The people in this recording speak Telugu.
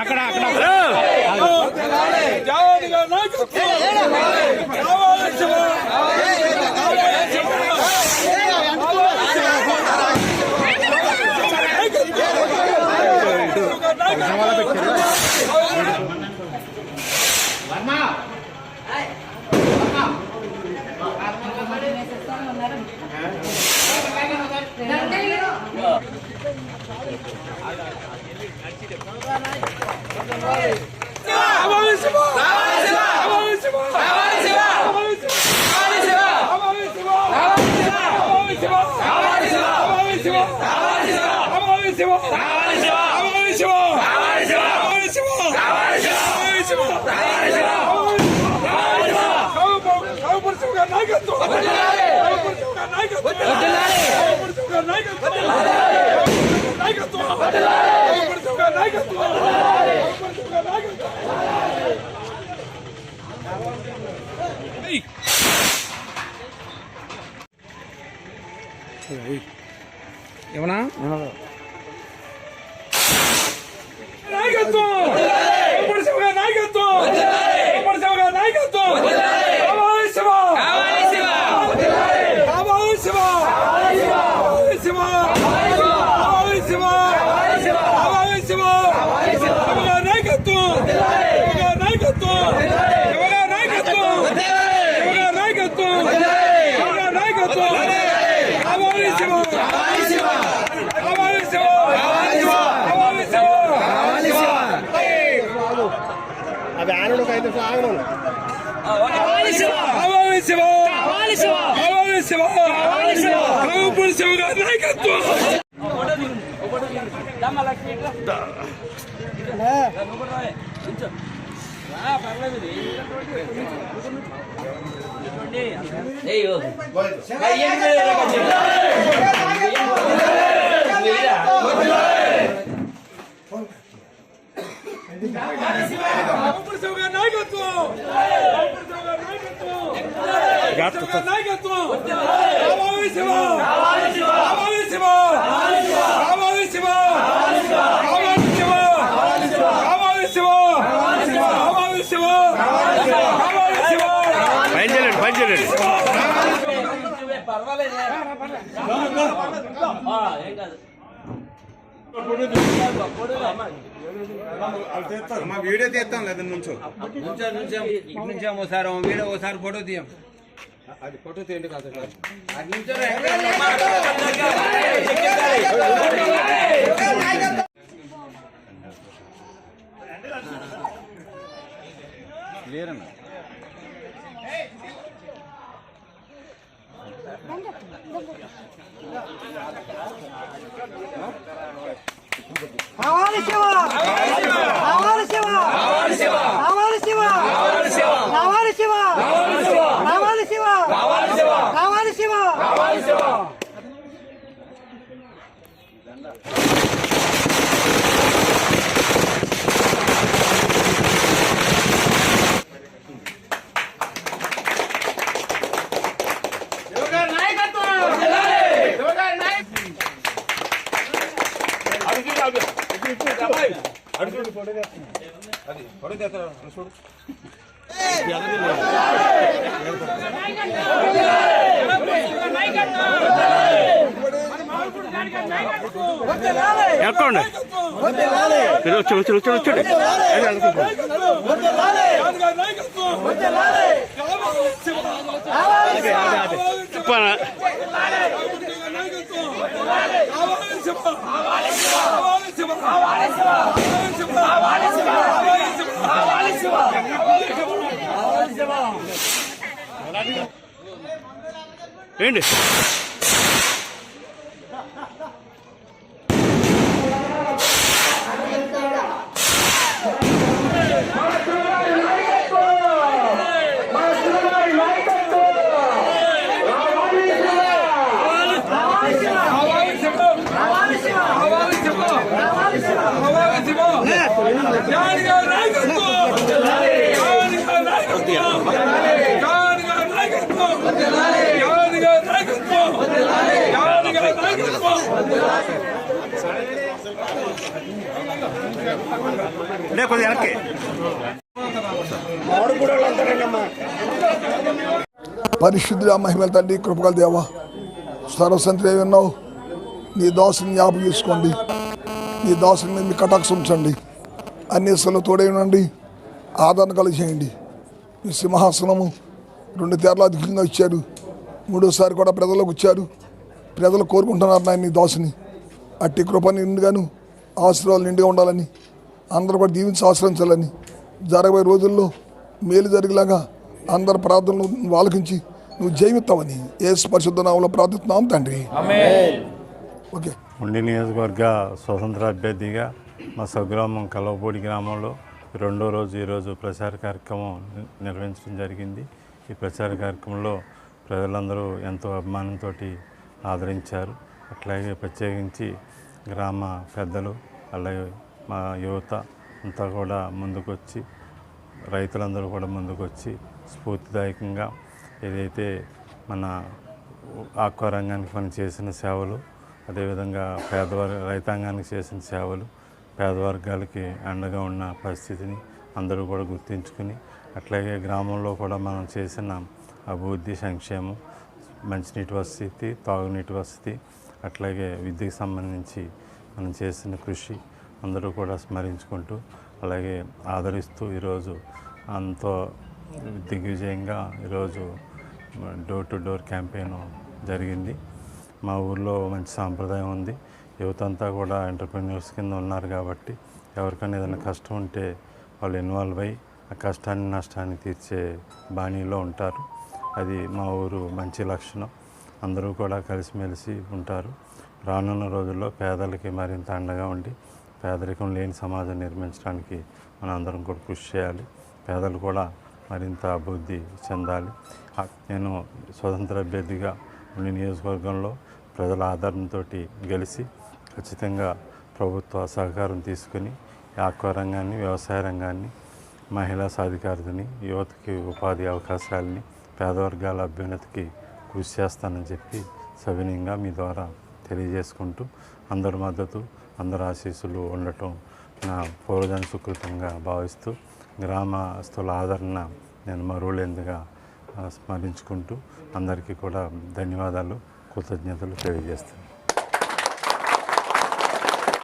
అక్కడ అక్కడ. నాయకత్వం. 나갔 어. 要不呢？来，给它。అవి ఆనడు ఒక ఐదు ఆగడం నాయకత్వం. ఒకటో ఒకటో అయ్యో ఏం కాదు. మా వీడియో తీస్తాం కదా నుంచో. నుంచాము సార్ వీడియో ఒకసారి ఫోటో తీయం. అది ఫోటో తీయండి కాదు. కావాలి శివా అడుగుడు ఫోటో తెస్తున్నాను అది ఫోటో తెస్తున్నాను చూడు. ఎక్కండి ఏంటి నాయకత్వం కొద్దిగా వెనక్కి పరిశుద్ధుల మహిమల తండ్రి కృపగల దేవా సర్వసంత్రి ఉన్నావు? నీ దాసుని జ్ఞాపకం చేసుకోండి. నీ దాసుని మీద మీ కటాక్షించండి అన్ని ఇసలు తోడే ఉండండి. ఆదరణ కలిగేయండి మీ సింహాసనము రెండు తెరలు అధికంగా ఇచ్చారు. మూడోసారి కూడా ప్రజలకు వచ్చారు. ప్రజలు కోరుకుంటున్నారు నాయన నీ దాసుని. అట్టి కృప నిండుగాను ఆశీర్వాదాలు నిండుగా ఉండాలని అందరూ కూడా దీవించి ఆశ్రయించాలని జరగబోయే రోజుల్లో మేలు జరిగేలాగా అందరి ప్రార్థనలు ఆలకించి నువ్వు జయమిస్తావని ఏ పరిశుద్ధ నామంలో ప్రార్థిస్తున్నాం తండ్రి. ఓకే. ఉండి నియోజకవర్గ స్వతంత్ర అభ్యర్థిగా మా స్వగ్రామం కలవపూడి గ్రామంలో రెండో రోజు ఈరోజు ప్రచార కార్యక్రమం నిర్వహించడం జరిగింది. ఈ ప్రచార కార్యక్రమంలో ప్రజలందరూ ఎంతో అభిమానంతో ఆదరించారు. అట్లాగే ప్రత్యేకించి గ్రామ పెద్దలు అలాగే మా యువత అంతా కూడా ముందుకొచ్చి రైతులందరూ కూడా ముందుకొచ్చి స్ఫూర్తిదాయకంగా ఏదైతే మన ఆక్వా రంగానికి మనం చేసిన సేవలు అదేవిధంగా పేదవర్ రైతాంగానికి చేసిన సేవలు పేదవర్గాలకి అండగా ఉన్న పరిస్థితిని అందరూ కూడా గుర్తించుకుని అట్లాగే గ్రామంలో కూడా మనం చేసిన అభివృద్ధి సంక్షేమం మంచినీటి వసతి తాగునీటి వసతి అట్లాగే విద్యకు సంబంధించి మనం చేసిన కృషి అందరూ కూడా స్మరించుకుంటూ అలాగే ఆదరిస్తూ ఈరోజు అంతో దిగ్విజయంగా ఈరోజు డోర్ టు డోర్ క్యాంపెయిన్ జరిగింది. మా ఊర్లో మంచి సాంప్రదాయం ఉంది. యువత అంతా కూడా ఎంటర్ప్రెన్యూర్స్ కింద ఉన్నారు కాబట్టి ఎవరికైనా ఏదైనా కష్టం ఉంటే వాళ్ళు ఇన్వాల్వ్ అయ్యి ఆ కష్టాన్ని నష్టాన్ని తీర్చే బాణీలో ఉంటారు. అది మా ఊరు మంచి లక్షణం. అందరూ కూడా కలిసిమెలిసి ఉంటారు. రానున్న రోజుల్లో పేదలకి మరింత అండగా ఉండి పేదరికం లేని సమాజం నిర్మించడానికి మన అందరం కూడా కృషి చేయాలి. పేదలు కూడా మరింత అభివృద్ధి చెందాలి. నేను స్వతంత్ర అభ్యర్థిగా ఉండి నియోజకవర్గంలో ప్రజల ఆదరణతో గెలిచి ఖచ్చితంగా ప్రభుత్వ సహకారం తీసుకుని ఈ ఆక్వా రంగాన్ని వ్యవసాయ రంగాన్ని మహిళా సాధికారతని యువతకి ఉపాధి అవకాశాలని పేదవర్గాల అభ్యున్నతికి కృషి చేస్తానని చెప్పి సవినయంగా మీ ద్వారా తెలియజేసుకుంటూ అందరి మద్దతు అందరి ఆశీస్సులు ఉండటం నా పూర్వజన సుకృతంగా భావిస్తూ గ్రామస్తుల ఆదరణ నేను మరువలేందుగా స్మరించుకుంటూ అందరికీ కూడా ధన్యవాదాలు కృతజ్ఞతలు తెలియజేస్తాను.